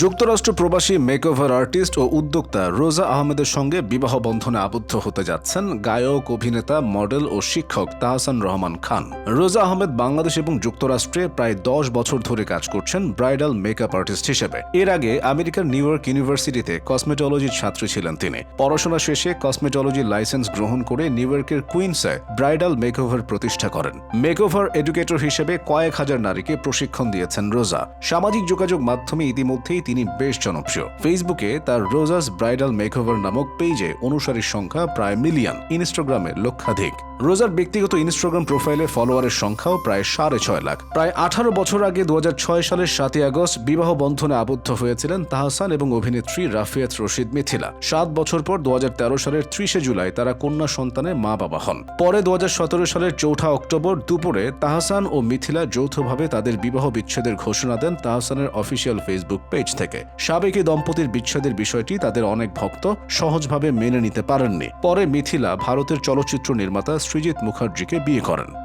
যুক্তরাষ্ট্র প্রবাসী makeover artist ও উদ্যোক্তা রোজা আহমেদের সঙ্গে বিবাহ বন্ধনে আবদ্ধ হতে যাচ্ছেন গায়ক, অভিনেতা, মডেল ও শিক্ষক তাহসান রহমান খান। রোজা আহমেদ বাংলাদেশ এবং যুক্তরাষ্ট্রে প্রায় দশ বছর ধরে কাজ করছেন ব্রাইডাল মেকআপ আর্টিস্ট হিসেবে। এর আগে আমেরিকার নিউ ইয়র্ক ইউনিভার্সিটিতে কসমেটোলজির ছাত্রী ছিলেন তিনি। পড়াশোনা শেষে কসমেটোলজি লাইসেন্স গ্রহণ করে নিউ ইয়র্কের কুইন্সে ব্রাইডাল মেকওভার প্রতিষ্ঠা করেন। মেকওভার এডুকেটর হিসেবে কয়েক হাজার নারীকে প্রশিক্ষণ দিয়েছেন রোজা। সামাজিক যোগাযোগ মাধ্যমে ইতিমধ্যেই তিনি বেশ জনপ্রিয়। ফেসবুকে তার রোজাস ব্রাইডাল মেকওভার নামক পেজে অনুসারীর সংখ্যা প্রায় মিলিয়ন ইনস্টাগ্রামে লক্ষাধিক। রোজার ব্যক্তিগত ইনস্টাগ্রাম প্রোফাইলে ফলোয়ারের সংখ্যাও প্রায় সাড়ে ছয় লাখ। প্রায় আঠারো বছর আগে দু হাজার ছয় সালের সাতই আগস্ট বিবাহ বন্ধনে আবদ্ধ হয়েছিলেন তাহসান এবং অভিনেত্রী রাফিয়াত রশিদ মিথিলা। সাত বছর পর দু হাজার তেরো সালের ত্রিশে জুলাই তারা কন্যা সন্তানের মা বাবা হন। পরে দু হাজার সতেরো সালের চৌঠা অক্টোবর দুপুরে তাহসান ও মিথিলা যৌথভাবে তাদের বিবাহ বিচ্ছেদের ঘোষণা দেন তাহসানের অফিসিয়াল ফেসবুক পেজ থেকে। সাবেক দম্পতির বিচ্ছেদের বিষয়টি তাদের অনেক ভক্ত সহজভাবে মেনে নিতে পারেননি। পরে মিথিলা ভারতের চলচ্চিত্র নির্মাতা সৃজিত মুখার্জিকে বিয়ে করেন।